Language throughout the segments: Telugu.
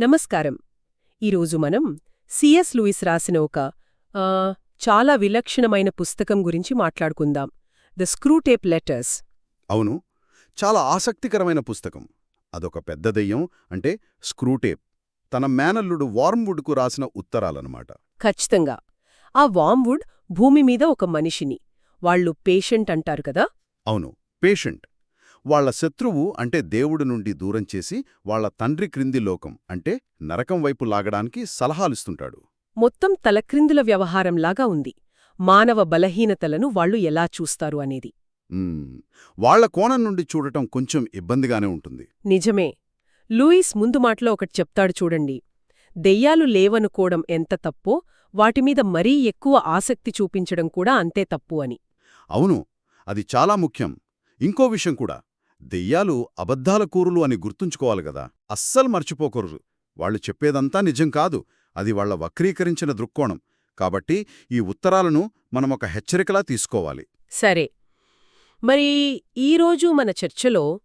నమస్కారం. ఈరోజు మనం సిఎస్ లూయిస్ రాసిన ఒక చాలా విలక్షణమైన పుస్తకం గురించి మాట్లాడుకుందాం. The Screwtape letters. అవును. చాలా ఆసక్తికరమైన పుస్తకం. అదొక పెద్ద దెయ్యం అంటే స్క్రూటేప్ తన మేనల్లుడు వార్మ్వుడ్కు రాసిన ఉత్తరాలన్నమాట. ఖచ్చితంగా. ఆ వామ్వుడ్ భూమి మీద ఒక మనిషిని. వాళ్ళు పేషెంట్ అంటారు కదా? అవును. పేషెంట్. వాళ్ళ శత్రువు అంటే దేవుడి నుండి దూరం చేసి వాళ్ళ తండ్రి క్రింది లోకం అంటే నరకం వైపు లాగడానికి సలహాలిస్తుంటాడు. మొత్తం తలక్రిందుల వ్యవహారంలాగా ఉంది. మానవ బలహీనతలను వాళ్ళు ఎలా చూస్తారు అనేది. వాళ్ళ కోణం నుండి చూడటం కొంచెం ఇబ్బందిగానే ఉంటుంది. నిజమే. లూయిస్ ముందు మాటలో ఒకటి చెప్తాడు చూడండి. దెయ్యాలు లేవనుకోవడం ఎంత తప్పో వాటిమీద మరీ ఎక్కువ ఆసక్తి చూపించడం కూడా అంతే తప్పు అని. అవును. అది చాలా ముఖ్యం. ఇంకో విషయం కూడా. దెయ్యాలు అబద్ధాల కూరులు అని గుర్తుంచుకోవాలి గదా అస్సలు మర్చిపోకూడదు. వాళ్ళు చెప్పేదంతా నిజం కాదు. అది వాళ్ళ వక్రీకరించిన దృక్కోణం. కాబట్టి ఈ ఉత్తరాలను మనమొక హెచ్చరికలా తీసుకోవాలి. సరే. మరి ఈరోజు మన చర్చలో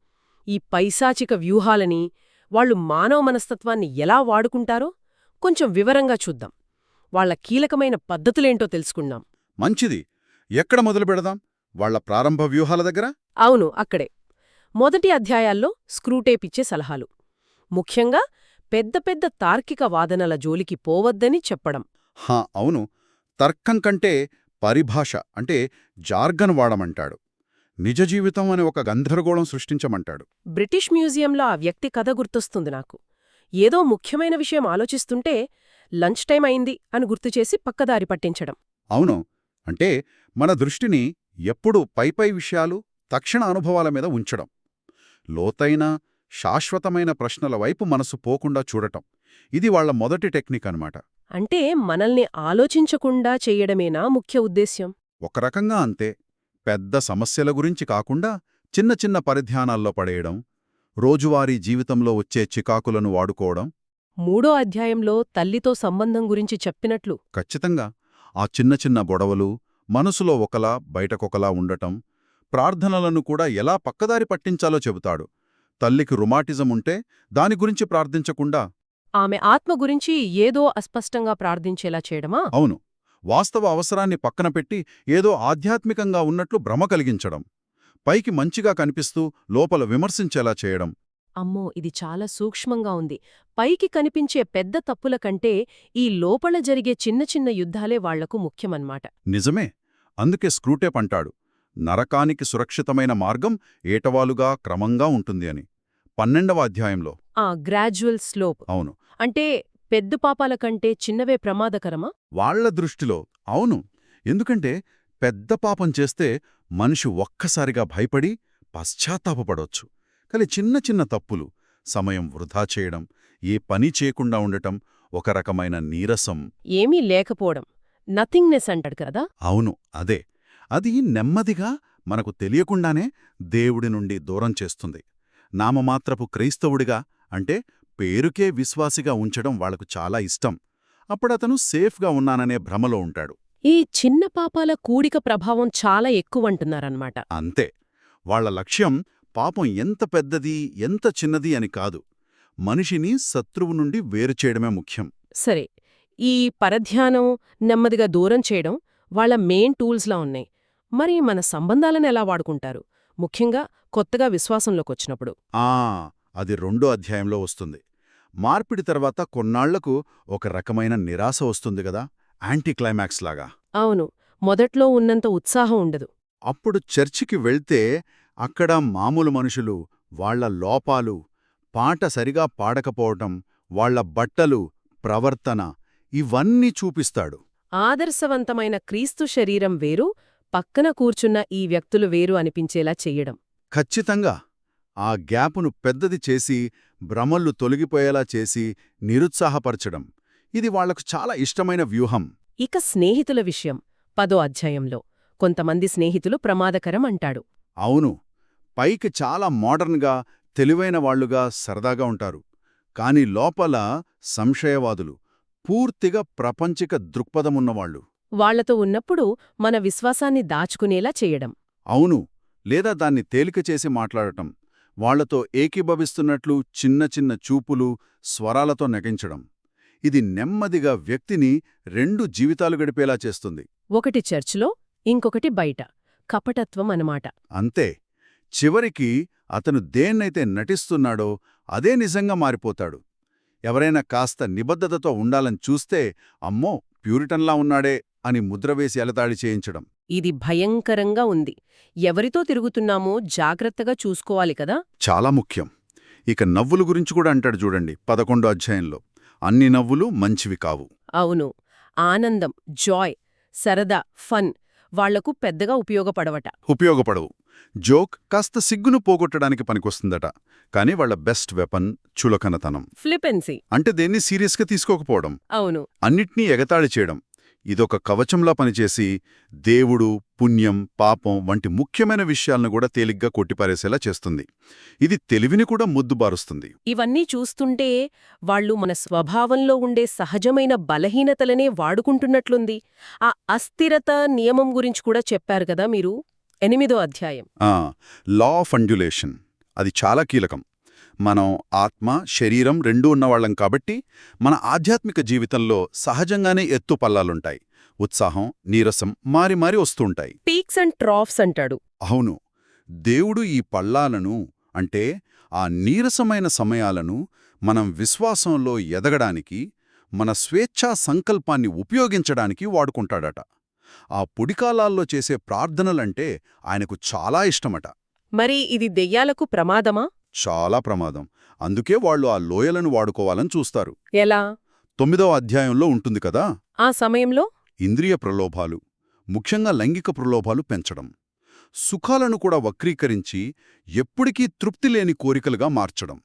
ఈ పైశాచిక వ్యూహాలని వాళ్ళు మానవ మనస్తత్వాన్ని ఎలా వాడుకుంటారో కొంచెం వివరంగా చూద్దాం. వాళ్ళ కీలకమైన పద్ధతులేంటో తెలుసుకుందాం. మంచిది. ఎక్కడ మొదలు పెడదాం? వాళ్ళ ప్రారంభ వ్యూహాల దగ్గర? అవును అక్కడే. మొదటి అధ్యాయాల్లో స్క్రూటేపిచ్చే సలహాలు. ముఖ్యంగా పెద్ద పెద్ద తార్కిక వాదనల జోలికి పోవద్దని చెప్పడం. హా అవును. తర్కం కంటే పరిభాష అంటే జార్గన్ వాడమంటాడు. నిజ జీవితం అనే ఒక గందరగోళం సృష్టించమంటాడు. బ్రిటిష్ మ్యూజియంలో ఆ వ్యక్తి కథ గుర్తొస్తుంది నాకు. ఏదో ముఖ్యమైన విషయం ఆలోచిస్తుంటే లంచ్ టైం అయింది అని గుర్తుచేసి పక్కదారి పట్టించడం. అవును. అంటే మన దృష్టిని ఎప్పుడూ పైపై విషయాలు తక్షణ అనుభవాల మీద ఉంచడం. లోతైన శాశ్వతమైన ప్రశ్నల వైపు మనసు పోకుండా చూడటం. ఇది వాళ్ళ మొదటి టెక్నిక్ అన్నమాట. అంటే మనల్ని ఆలోచించకుండా చెయ్యడమేనా ముఖ్య ఉద్దేశ్యం? ఒక రకంగా అంతే. పెద్ద సమస్యల గురించి కాకుండా చిన్న చిన్న పరిధ్యానాల్లో పడేయడం రోజువారీ జీవితంలో వచ్చే చికాకులను వాడుకోవడం. మూడో అధ్యాయంలో తల్లితో సంబంధం గురించి చెప్పినట్లు. ఖచ్చితంగా. ఆ చిన్న చిన్న గొడవలు మనసులో ఒకలా బయటకొకలా ఉండటం ప్రార్థనలను కూడా ఎలా పక్కదారి పట్టించాలో చెబుతాడు. తల్లికి రుమాటిజం ఉంటే దాని గురించి ప్రార్థించకుండా. ఆమె ఆత్మ గురించి ఏదో అస్పష్టంగా ప్రార్థించేలా చేయడమా? అవును. వాస్తవ అవసరాన్ని పక్కన పెట్టి ఏదో ఆధ్యాత్మికంగా ఉన్నట్లు భ్రమ కలిగించడం. పైకి మంచిగా కనిపిస్తూ లోపల విమర్శించేలా చేయడం. అమ్మో! ఇది చాలా సూక్ష్మంగా ఉంది. పైకి కనిపించే పెద్ద తప్పుల కంటే ఈ లోపల జరిగే చిన్న చిన్న యుద్ధాలే వాళ్ళకు ముఖ్యమన్మాట. నిజమే. అందుకే స్క్రూటేప్ అంటాడు. నరకానికి సురక్షితమైన మార్గం ఏటవాలుగా క్రమంగా ఉంటుంది అని. పన్నెండవ అధ్యాయంలో. ఆ గ్రాడ్యువల్ స్లోప్. అవును. అంటే పెద్ద పాపాల కంటే చిన్నవే ప్రమాదకరమా? వాళ్ళ దృష్టిలో అవును. ఎందుకంటే పెద్ద పాపం చేస్తే మనిషి ఒక్కసారిగా భయపడి పశ్చాత్తాపపడొచ్చు. కాని చిన్న చిన్న తప్పులు సమయం వృధా చేయడం ఏ పని చేయకుండా ఉండటం ఒక రకమైన నీరసం. ఏమీ లేకపోవడం. నథింగ్నెస్ అంటాడు కదా? అవును అదే. అది నెమ్మదిగా మనకు తెలియకుండానే దేవుడి నుండి దూరం చేస్తుంది. నామమాత్రపు క్రైస్తవుడిగా అంటే పేరుకే విశ్వాసిగా ఉంచడం వాళ్ళకు చాలా ఇష్టం. అప్పుడతను సేఫ్గా ఉన్నాననే భ్రమలో ఉంటాడు. ఈ చిన్న పాపాల కూడిక ప్రభావం చాలా ఎక్కువంటున్నారన్నమాట. అంతే. వాళ్ళ లక్ష్యం పాపం ఎంత పెద్దది ఎంత చిన్నది అని కాదు. మనిషిని శత్రువు నుండి వేరు చేయడమే ముఖ్యం. సరే. ఈ పరధ్యానం నెమ్మదిగా దూరం చేయడం వాళ్ళ మెయిన్ టూల్స్లా ఉన్నాయి. మరి మన సంబంధాలను ఎలా వాడుకుంటారు? ముఖ్యంగా కొత్తగా విశ్వాసంలోకొచ్చినప్పుడు. ఆ అది రెండో అధ్యాయంలో వస్తుంది. మార్పిడి తర్వాత కొన్నాళ్ళకు ఒక రకమైన నిరాశ వస్తుంది గదా యాంటీ క్లైమాక్స్ లాగా. అవును మొదట్లో ఉన్నంత ఉత్సాహం ఉండదు. అప్పుడు చర్చికి వెళ్తే అక్కడ మామూలు మనుషులు వాళ్ళ లోపాలు పాట సరిగా పాడకపోవటం వాళ్ళ బట్టలు ప్రవర్తన ఇవన్నీ చూపిస్తాడు. ఆదర్శవంతమైన క్రీస్తు శరీరం వేరు పక్కన కూర్చున్న ఈ వ్యక్తులు వేరు అనిపించేలా చెయ్యడం ఖచ్చితంగా. ఆ గ్యాపును పెద్దది చేసి భ్రమళ్ళు తొలగిపోయేలా చేసి నిరుత్సాహపరచడం. ఇది వాళ్ళకు చాలా ఇష్టమైన వ్యూహం. ఇక స్నేహితుల విషయం. పదో అధ్యాయంలో. కొంతమంది స్నేహితులు ప్రమాదకరం అంటాడు. అవును. పైకి చాలా మోడర్న్గా తెలివైన వాళ్ళుగా సరదాగా ఉంటారు. కాని లోపల సంశయవాదులు. పూర్తిగా ప్రపంచిక దృక్పథమున్నవాళ్ళు. వాళ్ళతో ఉన్నప్పుడు మన విశ్వాసాన్ని దాచుకునేలా చేయడం. అవును. లేదా దాన్ని తేలిక చేసి మాట్లాడటం వాళ్ళతో ఏకీభవిస్తున్నట్లు చిన్న చిన్న చూపులు స్వరాలతో నెగించడం. ఇది నెమ్మదిగా వ్యక్తిని రెండు జీవితాలు గడిపేలా చేస్తుంది. ఒకటి చర్చ్లో ఇంకొకటి బయట. కపటత్వం అనమాట అంతే. చివరికి అతను దేన్నైతే నటిస్తున్నాడో అదే నిజంగా మారిపోతాడు. ఎవరైనా కాస్త నిబద్ధతతో ఉండాలని చూస్తే అమ్మో ప్యూరిటన్లా ఉన్నాడే అని ముద్రవేసి ఎలతాడి చేయించడం. ఇది భయంకరంగా ఉంది. ఎవరితో తిరుగుతున్నామో జాగ్రత్తగా చూసుకోవాలి కదా? చాలా ముఖ్యం. ఇక నవ్వుల గురించి కూడా అంటాడు చూడండి పదకొండో అధ్యాయంలో. అన్ని నవ్వులు మంచివి కావు. అవును. ఆనందం జాయ్ సరదా ఫన్ వాళ్ళకు పెద్దగా ఉపయోగపడవట. ఉపయోగపడవు. జోక్ కాస్త సిగ్గును పోగొట్టడానికి పనికొస్తుందట. కానీ వాళ్ళ బెస్ట్ వెపన్ చులకనతనం. ఫ్లిపెన్సీ. అంటే దేన్ని సీరియస్గా తీసుకోకపోవడం. అవును. అన్నిట్నీ ఎగతాళి చేయడం. ఇదొక కవచంలా పనిచేసి దేవుడు పుణ్యం పాపం వంటి ముఖ్యమైన విషయాలను కూడా తేలిగ్గా కొట్టిపారేసేలా చేస్తుంది. ఇది తెలివిని కూడా ముద్దుబారుస్తుంది. ఇవన్నీ చూస్తుంటే వాళ్ళు మన స్వభావంలో ఉండే సహజమైన బలహీనతలనే వాడుకుంటున్నట్లుంది. ఆ అస్థిరత నియమం గురించి కూడా చెప్పారు కదా మీరు? ఎనిమిదో అధ్యాయం. ఆ, లా ఆఫ్ అండ్యులేషన్ అది చాలా కీలకం. మనం ఆత్మ శరీరం రెండూ ఉన్నవాళ్ళం కాబట్టి మన ఆధ్యాత్మిక జీవితంలో సహజంగానే ఎత్తు పల్లాలుంటాయి. ఉత్సాహం నీరసం మారి మారి వస్తుంటాయి. పీక్స్ అండ్ ట్రాఫ్స్ అంటాడు. అవును. దేవుడు ఈ పల్లాలను అంటే ఆ నీరసమైన సమయాలను మనం విశ్వాసంలో ఎదగడానికి మన స్వేచ్ఛా సంకల్పాన్ని ఉపయోగించడానికి వాడుకుంటాడట. ఆ పుడికాలాల్లో చేసే ప్రార్థనలంటే ఆయనకు చాలా ఇష్టమట. మరి ఇది దెయ్యాలకు ప్రమాదమా? చాలా ప్రమాదం. అందుకే వాళ్ళు ఆ లోయలను వాడుకోవాలని చూస్తారు. ఎలా? తొమ్మిదవ అధ్యాయంలో ఉంటుంది కదా? ఆ సమయంలో? ఇంద్రియ ప్రలోభాలు ముఖ్యంగా లైంగిక ప్రలోభాలు పెంచడం. సుఖాలను కూడా వక్రీకరించి ఎప్పటికీ తృప్తి లేని కోరికలుగా మార్చడం.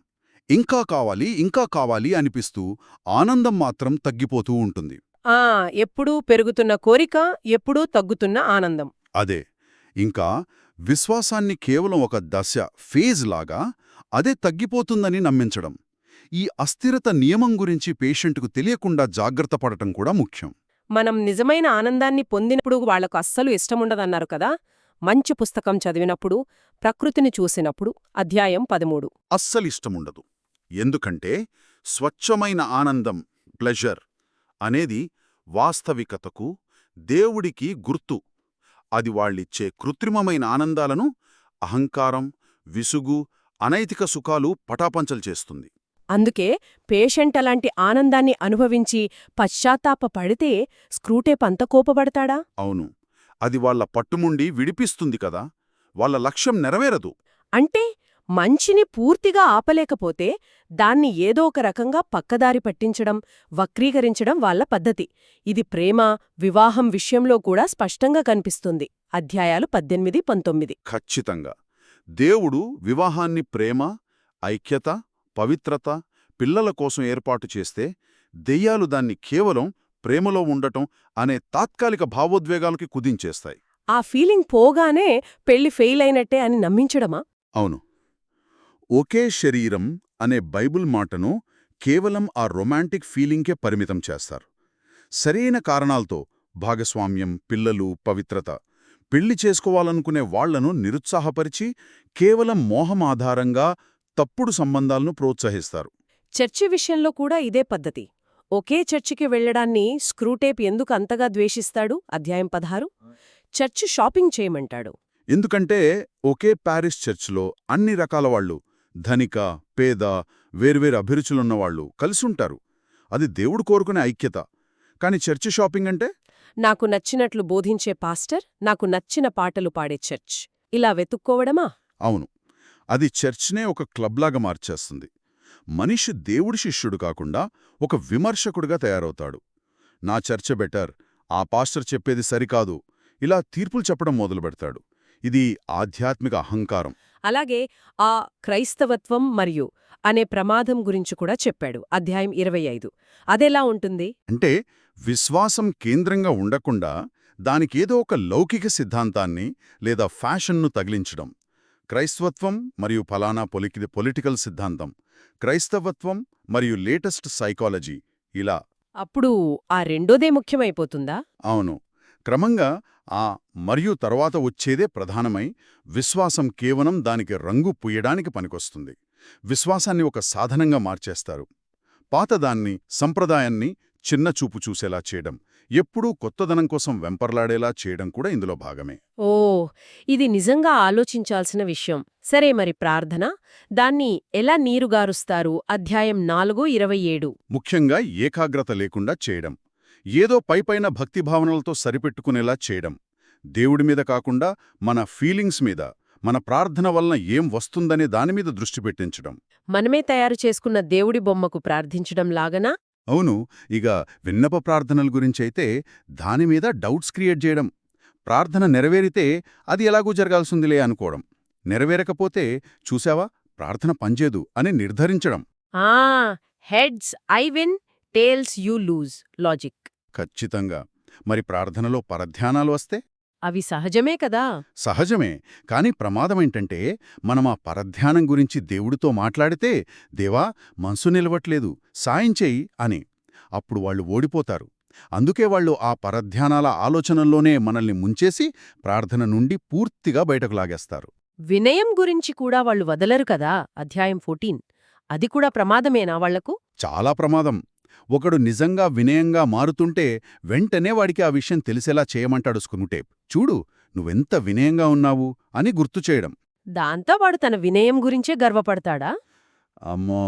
ఇంకా కావాలి ఇంకా కావాలి అనిపిస్తూ ఆనందం మాత్రం తగ్గిపోతూ ఉంటుంది. ఆ ఎప్పుడూ పెరుగుతున్న కోరిక ఎప్పుడూ తగ్గుతున్న ఆనందం. అదే. ఇంకా విశ్వాసాన్ని కేవలం ఒక దశ ఫేజ్ లాగా అదే తగ్గిపోతుందని నమ్మించడం. ఈ అస్థిరత నియమం గురించి పేషెంట్కు తెలియకుండా జాగ్రత్త పడటం కూడా ముఖ్యం. మనం నిజమైన ఆనందాన్ని పొందినప్పుడు వాళ్ళకు అస్సలు ఇష్టముండదన్నారు కదా? మంచి పుస్తకం చదివినప్పుడు ప్రకృతిని చూసినప్పుడు అధ్యాయం పదమూడు. అస్సలిష్టముండదు ఎందుకంటే స్వచ్ఛమైన ఆనందం ప్లెజర్ అనేది వాస్తవికతకు దేవుడికి గుర్తు. అది వాళ్ళిచ్చే కృత్రిమమైన ఆనందాలను అహంకారం విసుగు అనైతిక సుఖాలు పటాపంచలు చేస్తుంది. అందుకే పేషెంట్ అలాంటి ఆనందాన్ని అనుభవించి పశ్చాత్తాప పడితే స్క్రూటేప్ అంత కోపపడతాడా? అవును. అది వాళ్ళ పట్టుముండి విడిపిస్తుంది కదా వాళ్ళ లక్ష్యం నెరవేరదు. అంటే మంచిని పూర్తిగా ఆపలేకపోతే దాన్ని ఏదో ఒక రకంగా పక్కదారి పట్టించడం వక్రీకరించడం వాళ్ళ పద్ధతి. ఇది ప్రేమ వివాహం విషయంలో కూడా స్పష్టంగా కనిపిస్తుంది. అధ్యాయాలు పద్దెనిమిది పంతొమ్మిది. ఖచ్చితంగా. దేవుడు వివాహాన్ని ప్రేమ ఐక్యత పవిత్రత పిల్లల కోసం ఏర్పాటు చేస్తే దెయ్యాలు దాన్ని కేవలం ప్రేమలో ఉండటం అనే తాత్కాలిక భావోద్వేగాలకి కుదించేస్తాయి. ఆ ఫీలింగ్ పోగానే పెళ్ళి ఫెయిల్ అయినట్టే అని నమ్మించడమా? అవును. ఒకే శరీరం అనే బైబిల్ మాటను కేవలం ఆ రొమాంటిక్ ఫీలింగ్కే పరిమితం చేస్తారు. సరైన కారణాలతో భాగస్వామ్యం పిల్లలు పవిత్రత పెళ్ళి చేసుకోవాలనుకునే వాళ్ళను నిరుత్సాహపరిచి కేవలం మోహం ఆధారంగా తప్పుడు సంబంధాలను ప్రోత్సహిస్తారు. చర్చి విషయంలో కూడా ఇదే పద్ధతి. ఒకే చర్చికి వెళ్ళడాన్ని స్క్రూటేప్ ఎందుకు అంతగా ద్వేషిస్తాడు? అధ్యాయం పదహారు. చర్చి షాపింగ్ చేయమంటాడు. ఎందుకంటే ఒకే ప్యారిస్ చర్చ్లో అన్ని రకాల వాళ్ళు ధనిక పేద వేర్వేరు అభిరుచులున్నవాళ్ళు కలిసుంటారు అది దేవుడు కోరుకునే ఐక్యత. కాని చర్చి షాపింగ్ అంటే? నాకు నచ్చినట్లు బోధించే పాస్టర్ నాకు నచ్చిన పాటలు పాడే చర్చ్. ఇలా వెతుక్కోవడమా? అవును. అది చర్చ్నే ఒక క్లబ్లాగా మార్చేస్తుంది. మనిషి దేవుడి శిష్యుడు కాకుండా ఒక విమర్శకుడిగా తయారవుతాడు. నా చర్చ బెటర్. ఆ పాస్టర్ చెప్పేది సరికాదు. ఇలా తీర్పులు చెప్పడం మొదలుపెడతాడు. ఇది ఆధ్యాత్మిక అహంకారం. అలాగే ఆ క్రైస్తవత్వం మరియు అనే ప్రమాదం గురించి కూడా చెప్పాడు. అధ్యాయం ఇరవై ఐదు. అదెలా ఉంటుంది? అంటే విశ్వాసం కేంద్రంగా ఉండకుండా దానికేదో ఒక లౌకిక సిద్ధాంతాన్ని లేదా ఫ్యాషన్ను తగిలించడం. క్రైస్తవత్వం మరియు ఫలానా పొలికి పొలిటికల్ సిద్ధాంతం. క్రైస్తవత్వం మరియు లేటెస్ట్ సైకాలజీ ఇలా. అప్పుడు ఆ రెండోదే ముఖ్యమైపోతుందా? అవును. క్రమంగా ఆ మరియు తర్వాత వచ్చేదే ప్రధానమై విశ్వాసం కేవలం దానికి రంగు పుయ్యడానికి పనికొస్తుంది. విశ్వాసాన్ని ఒక సాధనంగా మార్చేస్తారు. పాతదాన్ని సంప్రదాయాన్ని చిన్న చూపు చూసేలా చేయడం ఎప్పుడూ కొత్తదనం కోసం వెంపర్లాడేలా చేయడం కూడా ఇందులో భాగమే. ఓ ఇది నిజంగా ఆలోచించాల్సిన విషయం. సరే మరి ప్రార్థన. దాన్ని ఎలా నీరుగారుస్తారు? అధ్యాయం నాలుగు ఇరవై ఏడు. ముఖ్యంగా ఏకాగ్రత లేకుండా చేయడం. ఏదో పైపైన భక్తిభావనలతో సరిపెట్టుకునేలా చేయడం. దేవుడి మీద కాకుండా మన ఫీలింగ్స్ మీద మన ప్రార్థన వలన ఏం వస్తుందనే దానిమీద దృష్టి పెట్టించడం. మనమే తయారు చేసుకున్న దేవుడి బొమ్మకు ప్రార్థించడం లాగనా? అవును ఇక విన్నప ప్రార్థనల గురించైతే దానిమీద డౌట్స్ క్రియేట్ చేయడం ప్రార్థన నెరవేరితే అది ఎలాగూ జరగాల్సిందిలే అనుకోవడం. నెరవేరకపోతే చూసావా? ప్రార్థన పనిచేదు అని నిర్ధారించడం. Heads I win tails you lose. Logic. ఖచ్చితంగా. మరి ప్రార్థనలో పరధ్యానాలు వస్తే? అవి సహజమే కదా? సహజమే. కాని ప్రమాదమేంటంటే మనం ఆ పరధ్యానం గురించి దేవుడితో మాట్లాడితే దేవా మనసు నిలవట్లేదు సాయం చెయ్యి అని. అప్పుడు వాళ్ళు ఓడిపోతారు. అందుకే వాళ్ళు ఆ పరధ్యానాల ఆలోచనల్లోనే మనల్ని ముంచేసి ప్రార్థన నుండి పూర్తిగా బయటకు లాగేస్తారు. వినయం గురించి కూడా వాళ్ళు వదలరు కదా? అధ్యాయం ఫోర్టీన్. అది కూడా ప్రమాదమేనా వాళ్ళకు? చాలా ప్రమాదం. ఒకడు నిజంగా వినయంగా మారుతుంటే వెంటనే వాడికి ఆ విషయం తెలిసేలా చేయమంటాడు స్కునుటేప్. చూడు నువ్వెంత వినయంగా ఉన్నావు అని గుర్తు చేయడం. దాంతో వాడు తన వినయం గురించే గర్వపడతాడా? అమ్మో!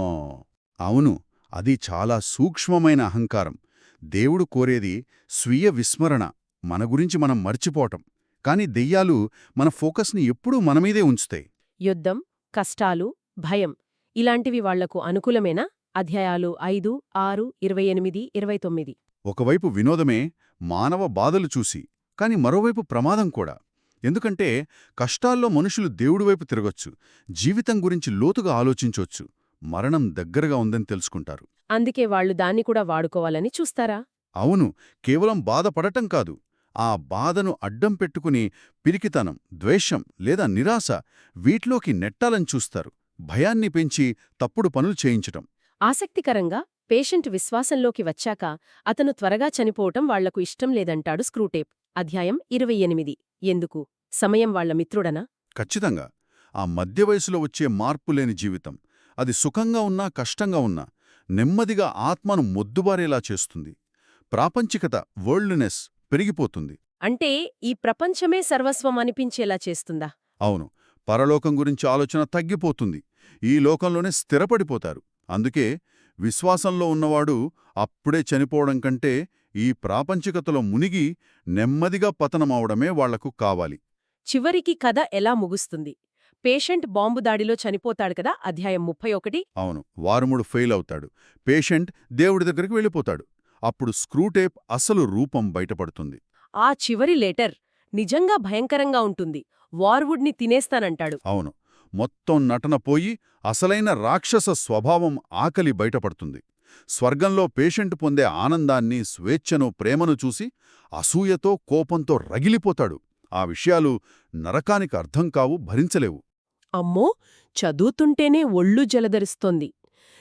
అవును అది చాలా సూక్ష్మమైన అహంకారం. దేవుడు కోరేది స్వీయ విస్మరణ మన గురించి మనం మర్చిపోవటం. కాని దెయ్యాలు మన ఫోకస్ని ఎప్పుడూ మనమీదే ఉంచుతాయి. యుద్ధం కష్టాలు భయం ఇలాంటివి వాళ్ళకు అనుకూలమేనా? అధ్యాయాలు ఐదు ఆరు ఇరవై ఎనిమిది ఇరవై తొమ్మిది. ఒకవైపు వినోదమే మానవ బాధలు చూసి కాని మరోవైపు ప్రమాదం కూడా. ఎందుకంటే కష్టాల్లో మనుషులు దేవుడివైపు తిరగొచ్చు జీవితం గురించి లోతుగా ఆలోచించొచ్చు మరణం దగ్గరగా ఉందని తెలుసుకుంటారు. అందుకే వాళ్ళు దాన్ని కూడా వాడుకోవాలని చూస్తారా? అవును కేవలం బాధపడటం కాదు ఆ బాధను అడ్డం పెట్టుకుని పిరికితనం ద్వేషం లేదా నిరాశ వీటిలోకి నెట్టాలని చూస్తారు. భయాన్ని పెంచి తప్పుడు పనులు చేయించటం. ఆసక్తికరంగా పేషెంట్ విశ్వాసంలోకి వచ్చాక అతను త్వరగా చనిపోవటం వాళ్ళకు ఇష్టం లేదంటాడు స్క్రూటేప్. అధ్యాయం ఇరవై ఎనిమిది. ఎందుకు? సమయం వాళ్ళ మిత్రుడనా? ఖచ్చితంగా. ఆ మధ్య వయసులో వచ్చే మార్పులేని జీవితం. అది సుఖంగా ఉన్నా కష్టంగా ఉన్నా నెమ్మదిగా ఆత్మను మొద్దుబారేలా చేస్తుంది. ప్రాపంచికత వరల్డ్నెస్ పెరిగిపోతుంది. అంటే ఈ ప్రపంచమే సర్వస్వం అనిపించేలా చేస్తుందా? అవును. పరలోకం గురించి ఆలోచన తగ్గిపోతుంది. ఈ లోకంలోనే స్థిరపడిపోతారు. అందుకే విశ్వాసంలో ఉన్నవాడు అప్పుడే చనిపోవడం కంటే ఈ ప్రాపంచికతలో మునిగి నెమ్మదిగా పతనమవడమే వాళ్ళకు కావాలి. చివరికి కథ ఎలా ముగుస్తుంది? పేషెంట్ బాంబు దాడిలో చనిపోతాడు కదా అధ్యాయం ముప్పై ఒకటి. అవును వారముడు ఫెయిల్ అవుతాడు. పేషెంట్ దేవుడి దగ్గరికి వెళ్ళిపోతాడు. అప్పుడు స్క్రూటేప్ అసలు రూపం బయటపడుతుంది. ఆ చివరి లెటర్ నిజంగా భయంకరంగా ఉంటుంది. వార్వుడ్ని తినేస్తానంటాడు. అవును మొత్తం నటన పోయి అసలైన రాక్షస స్వభావం ఆకలి బయటపడుతుంది. స్వర్గంలో పేషెంట్ పొందే ఆనందాన్ని స్వేచ్ఛను ప్రేమను చూసి అసూయతో కోపంతో రగిలిపోతాడు. ఆ విషయాలు నరకానికి అర్థం కావు భరించలేవు. అమ్మో! చదువుతుంటేనే ఒళ్ళు జలధరిస్తోంది.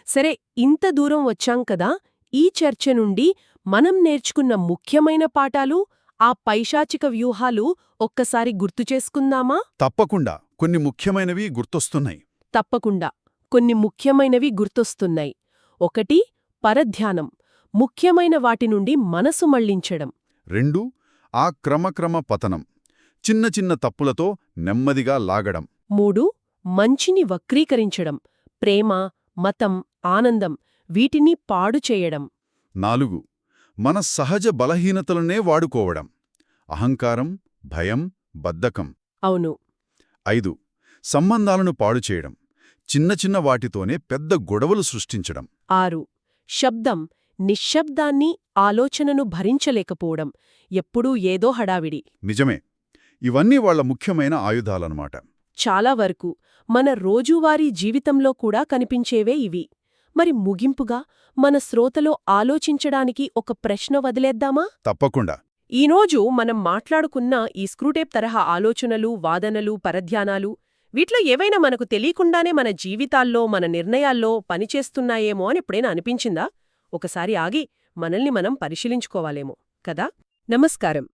సరే ఇంత దూరం వచ్చాం కదా! ఈ చర్చ నుండి మనం నేర్చుకున్న ముఖ్యమైన పాఠాలు ఆ పైశాచిక వ్యూహాలు ఒక్కసారి గుర్తు చేసుకుందామా? తప్పకుండా. కొన్ని ముఖ్యమైనవి గుర్తొస్తున్నాయి. తప్పకుండా. కొన్ని ముఖ్యమైనవి గుర్తొస్తున్నాయి. ఒకటి పరధ్యానం. ముఖ్యమైన వాటి నుండి మనసు మళ్ళించడం. రెండు ఆ క్రమక్రమ పతనం. చిన్న చిన్న తప్పులతో నెమ్మదిగా లాగడం. మూడు మంచిని వక్రీకరించడం. ప్రేమ మతం ఆనందం వీటిని పాడు చేయడం. నాలుగు మన సహజ బలహీనతలనే వాడుకోవడం. అహంకారం భయం బద్ధకం. అవును. ఐదు. సంబంధాలను పాడు చేయడం. చిన్న చిన్న వాటితోనే పెద్ద గొడవలు సృష్టించడం. ఆరు. శబ్దం నిశ్శబ్దాన్ని ఆలోచనను భరించలేకపోవడం. ఎప్పుడూ ఏదో హడావిడి. నిజమే. ఇవన్నీ వాళ్ళ ముఖ్యమైన ఆయుధాలన్నమాట. చాలా వరకు మన రోజువారీ జీవితంలో కూడా కనిపించేవే ఇవి. మరి ముగింపుగా మన శ్రోతలో ఆలోచించడానికి ఒక ప్రశ్న వదిలేద్దామా? తప్పకుండా. ఈరోజు మనం మాట్లాడుకున్న ఈ స్క్రూటేప్ తరహా ఆలోచనలు వాదనలు పరధ్యానాలు వీటిలో ఏవైనా మనకు తెలియకుండానే మన జీవితాల్లో మన నిర్ణయాల్లో పనిచేస్తున్నాయేమో అని ఎప్పుడైనా అనిపించిందా? ఒకసారి ఆగి మనల్ని మనం పరిశీలించుకోవాలేమో కదా? నమస్కారం.